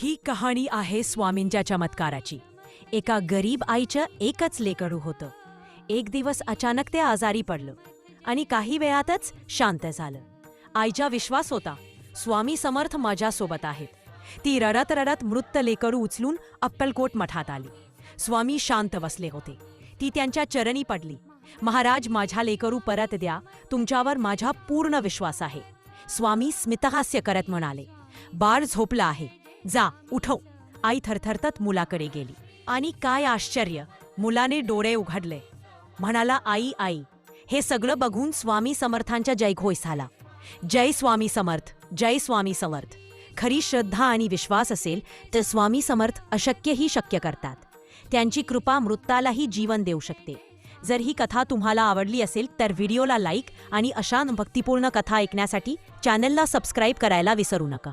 ही कहाणी आहे स्वामींच्या चमत्काराची. एका गरीब आईचं एकच लेकडू होतं. एक दिवस अचानक ते आजारी पडलं आणि काही वेळातच शांत झालं. आईचा विश्वास होता स्वामी समर्थ माझ्यासोबत आहेत. ती रडत रडत मृत लेकडू उचलून अप्पलकोट मठात आली. स्वामी शांत बसले होते. ती त्यांच्या चरणी पडली. महाराज माझ्या लेकरू परत द्या. तुमच्यावर माझा पूर्ण विश्वास आहे. स्वामी स्मितहास्य करत म्हणाले. बाळ झोपला आहे. जा उठव. आई थरथरतत मुलाकडे गेली. आणि काय आश्चर्य मुलाने डोळे उघडले. म्हणाला आई आई हे सगळं बघून स्वामी समर्थांच्या जयघोय झाला. जय स्वामी समर्थ जय स्वामी समर्थ. खरी श्रद्धा आणि विश्वास असेल तर स्वामी समर्थ अशक्यही शक्य करतात. त्यांची कृपा मृतालाही जीवन देऊ शकते. जर ही कथा तुम्हाला आवडली असेल तर व्हिडिओला लाईक आणि अशा भक्तिपूर्ण कथा ऐकण्यासाठी चॅनलला सबस्क्राईब करायला विसरू नका.